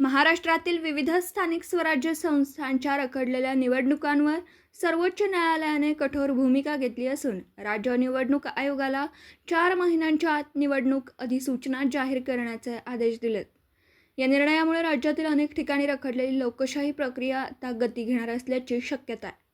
महाराष्ट्रातील विविध स्थानिक स्वराज्य संस्थांच्या रखडलेल्या निवडणुकांवर सर्वोच्च न्यायालयाने कठोर भूमिका घेतली असून राज्य निवडणूक आयोगाला चार महिन्यांच्या आत निवडणूक अधिसूचना जाहीर करण्याचे आदेश दिलेत. या निर्णयामुळे राज्यातील अनेक ठिकाणी रखडलेली लोकशाही प्रक्रिया आता गती घेणार असल्याची शक्यता आहे.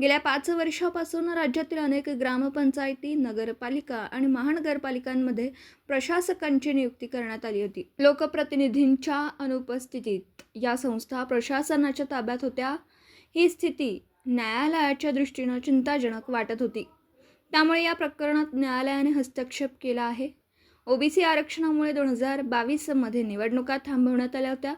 गेल्या पाच वर्षापासून राज्यातील अनेक ग्रामपंचायती नगरपालिका आणि महानगरपालिकांमध्ये प्रशासकांची नियुक्ती करण्यात आली होती. लोकप्रतिनिधींच्या अनुपस्थितीत या संस्था प्रशासनाच्या ताब्यात होत्या. ही स्थिती न्यायालयाच्या दृष्टीनं चिंताजनक वाटत होती. त्यामुळे या प्रकरणात न्यायालयाने हस्तक्षेप केला आहे. ओबीसी आरक्षणामुळे दोन हजार बावीसमध्ये निवडणुका थांबवण्यात आल्या होत्या.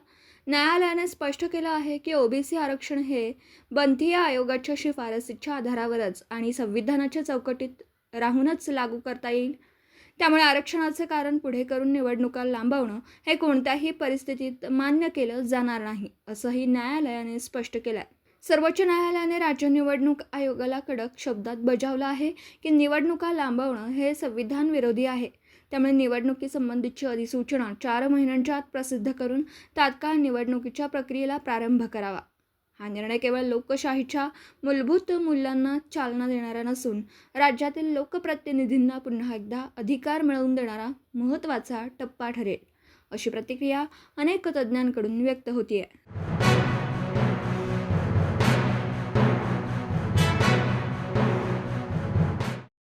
न्यायालयाने स्पष्ट केलं आहे की ओबीसी आरक्षण हे बंथिया आयोगाच्या शिफारसीच्या आधारावरच आणि संविधानाच्या चौकटीत राहूनच लागू करता येईल. त्यामुळे आरक्षणाचे कारण पुढे करून निवडणुका लांबवणं हे कोणत्याही परिस्थितीत मान्य केलं जाणार नाही असंही न्यायालयाने स्पष्ट केलं आहे सर्वोच्च न्यायालयाने राज्य निवडणूक आयोगाला कडक शब्दात बजावलं आहे की निवडणुका लांबवणं हे संविधान विरोधी आहे. त्यामुळे निवडणुकीसंबंधीची अधिसूचना चार महिन्यांच्या आत प्रसिद्ध करून तात्काळ निवडणुकीच्या प्रक्रियेला प्रारंभ करावा. हा निर्णय केवळ लोकशाहीच्या मूलभूत मूल्यांना चालना देणारा नसून राज्यातील लोकप्रतिनिधींना पुन्हा एकदा अधिकार मिळवून देणारा महत्त्वाचा टप्पा ठरेल अशी प्रतिक्रिया अनेक तज्ज्ञांकडून व्यक्त होती आहे